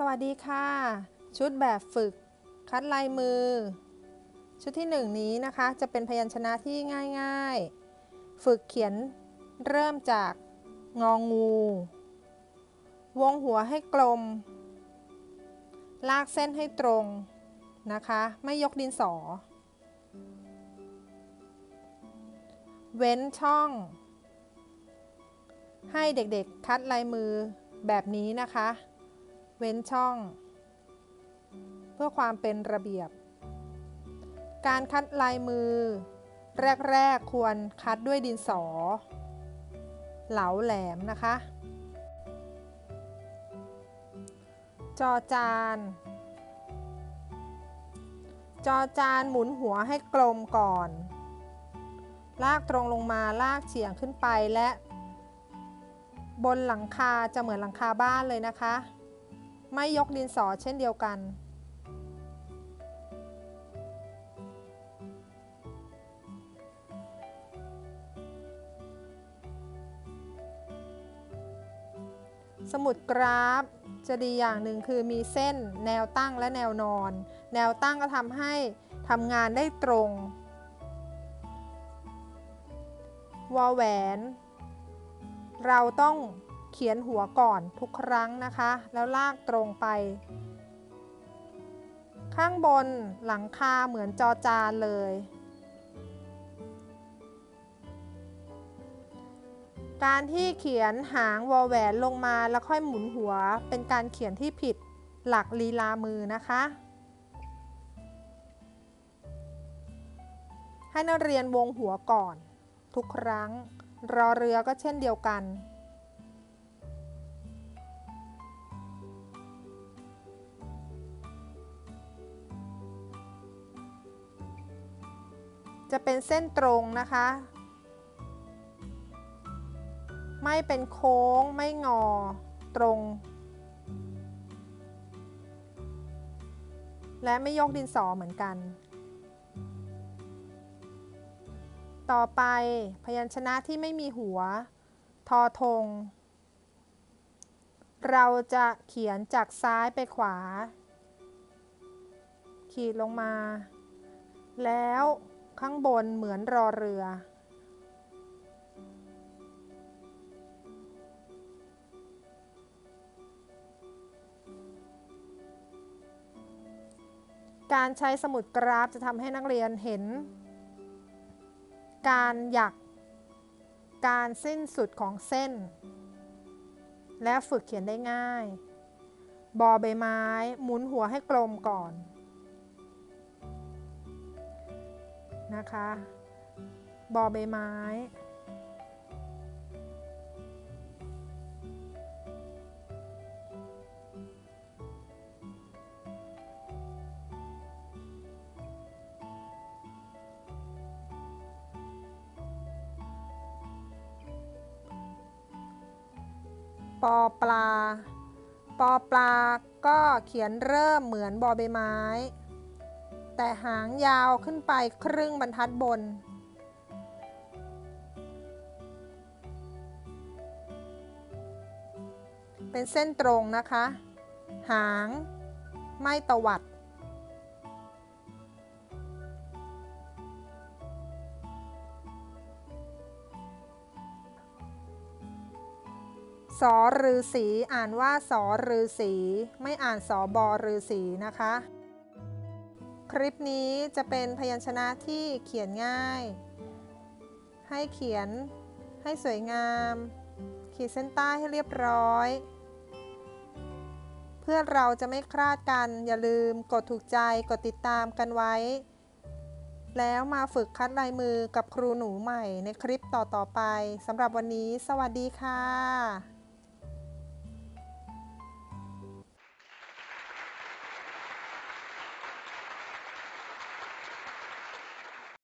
สวัสดีค่ะ ชุดแบบฝึก คัดลายมือ ชุดที่หนึ่งนี้นะคะจะเป็นพยัญชนะที่ง่ายๆ ฝึกเขียนเริ่มจากงองู วงหัวให้กลม ลากเส้นให้ตรงนะคะ ไม่ยกดินสอ เว้นช่อง ให้เด็กๆคัดลายมือแบบนี้นะคะ เว้นช่อง เพื่อความเป็นระเบียบ การคัดลายมือ แรก ๆ ควรคัดด้วยดินสอ เหลาแหลมนะคะ จอจาน จอจานหมุนหัวให้กลมก่อน ลากตรงลงมาลากเฉียงขึ้นไปและ บนหลังคาจะเหมือนหลังคาบ้านเลยนะคะ ไม่ยกดินสอเช่นเดียวกัน สมุดกราฟจะดีอย่างหนึ่งคือมีเส้นแนวตั้งและแนวนอน แนวตั้งก็ทำให้ทำงานได้ตรง วอแหวน เราต้อง เขียนหัวก่อนทุกครั้งนะคะ แล้วลากตรงไป ข้างบนหลังคาเหมือนจอจานเลย การที่เขียนหางวอแหวนลงมาแล้วค่อยหมุนหัว เป็นการเขียนที่ผิดหลักลีลามือนะคะ ให้นักเรียนวงหัวก่อน ทุกครั้ง รอเรือก็เช่นเดียวกัน จะเป็นเส้นตรงนะคะ ไม่เป็นโค้งไม่งอตรง และไม่ยกดินสอเหมือนกัน ต่อไปพยัญชนะที่ไม่มีหัว ทอทงเราจะเขียนจากซ้ายไปขวา ขีดลงมา แล้ว ข้างบนเหมือนรอเรือ การใช้สมุดกราฟจะทำให้นักเรียนเห็น การหยัก การสิ้นสุดของเส้น และฝึกเขียนได้ง่าย บอใบไม้ หมุนหัวให้กลมก่อน นะคะ บอใบไม้ ปอปลา ปอปลาก็เขียนเริ่มเหมือนบอใบไม้ แต่หางยาวขึ้นไปครึ่งบรรทัดบน เป็นเส้นตรงนะคะ หางไม่ตวัด สอรือสีอ่านว่าสอรือสี ไม่อ่านสอบอรือสีนะคะ คลิปนี้จะเป็นพยัญชนะที่เขียนง่าย ให้เขียนให้สวยงาม ขีดเส้นใต้ให้เรียบร้อย เพื่อเราจะไม่คลาดกันอย่าลืมกดถูกใจกดติดตามกันไว้ แล้วมาฝึกคัดลายมือกับครูหนูใหม่ในคลิปต่อๆไปสำหรับวันนี้ สวัสดีค่ะ